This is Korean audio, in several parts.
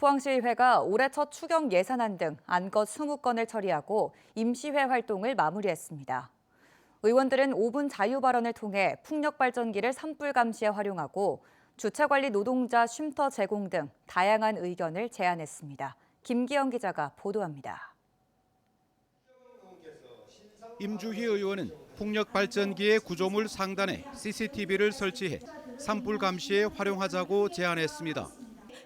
포항시의회가 올해 첫 추경 예산안 등 안건 20건을 처리하고 임시회 활동을 마무리했습니다. 의원들은 5분 자유 발언을 통해 풍력 발전기를 산불 감시에 활용하고 주차 관리 노동자 쉼터 제공 등 다양한 의견을 제안했습니다. 김기영 기자가 보도합니다. 임주희 의원은 풍력 발전기의 구조물 상단에 CCTV를 설치해 산불 감시에 활용하자고 제안했습니다.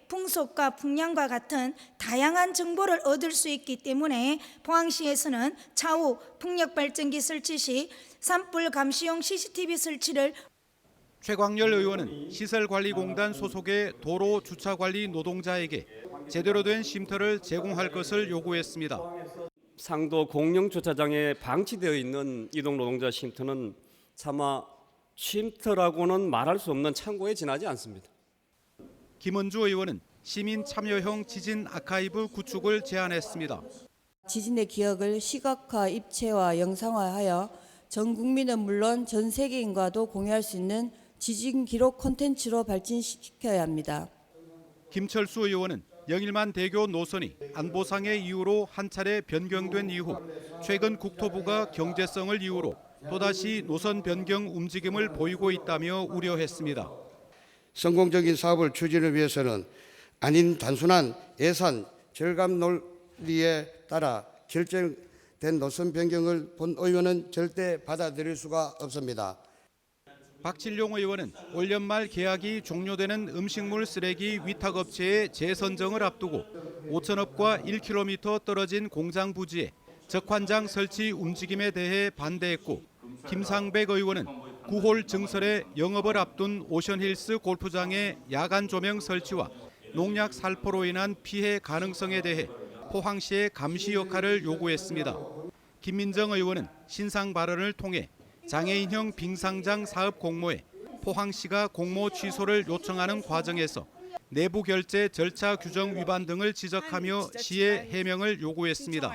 풍속과 풍량과 같은 다양한 정보를 얻을 수 있기 때문에 포항시에서는 차후 풍력 발전기 설치 시 산불 감시용 CCTV 설치를 최광열 의원은 시설관리공단 소속의 도로 주차관리 노동자에게 제대로 된 쉼터를 제공할 것을 요구했습니다. 상도 공영 주차장에 방치되어 있는 이동 노동자 쉼터는 차마 쉼터라고는 말할 수 없는 창고에 지나지 않습니다. 김은주 의원은 시민 참여형 지진 아카이브 구축을 제안했습니다. 지진의 기억을 시각화, 입체화, 영상화하여 전 국민은 물론 전 세계인과도 공유할 수 있는 지진 기록 콘텐츠로 발전시켜야 합니다. 김철수 의원은 영일만 대교 노선이 안보상의 이유로 한 차례 변경된 이후 최근 국토부가 경제성을 이유로 또다시 노선 변경 움직임을 보이고 있다며 우려했습니다. 성공적인 사업을 추진을 위해서는 아닌 단순한 예산 절감 논리에 따라 결정된 노선 변경을 본 의원은 절대 받아들일 수가 없습니다. 박진룡 의원은 올 연말 계약이 종료되는 음식물 쓰레기 위탁업체의 재선정을 앞두고 5천업과 1km 떨어진 공장 부지에 적환장 설치 움직임에 대해 반대했고 김상백 의원은 9홀 증설의 영업을 앞둔 오션힐스 골프장의 야간 조명 설치와 농약 살포로 인한 피해 가능성에 대해 포항시의 감시 역할을 요구했습니다. 김민정 의원은 신상 발언을 통해 장애인형 빙상장 사업 공모에 포항시가 공모 취소를 요청하는 과정에서 내부 결제 절차 규정 위반 등을 지적하며 시의 해명을 요구했습니다.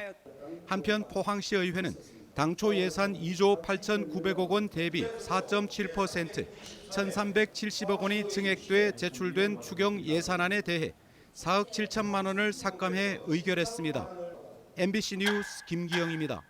한편 포항시 의회는 당초 예산 2조 8,900억 원 대비 4.7% 1,370억 원이 증액돼 제출된 추경 예산안에 대해 4억 7천만 원을 삭감해 의결했습니다. MBC 뉴스 김기영입니다.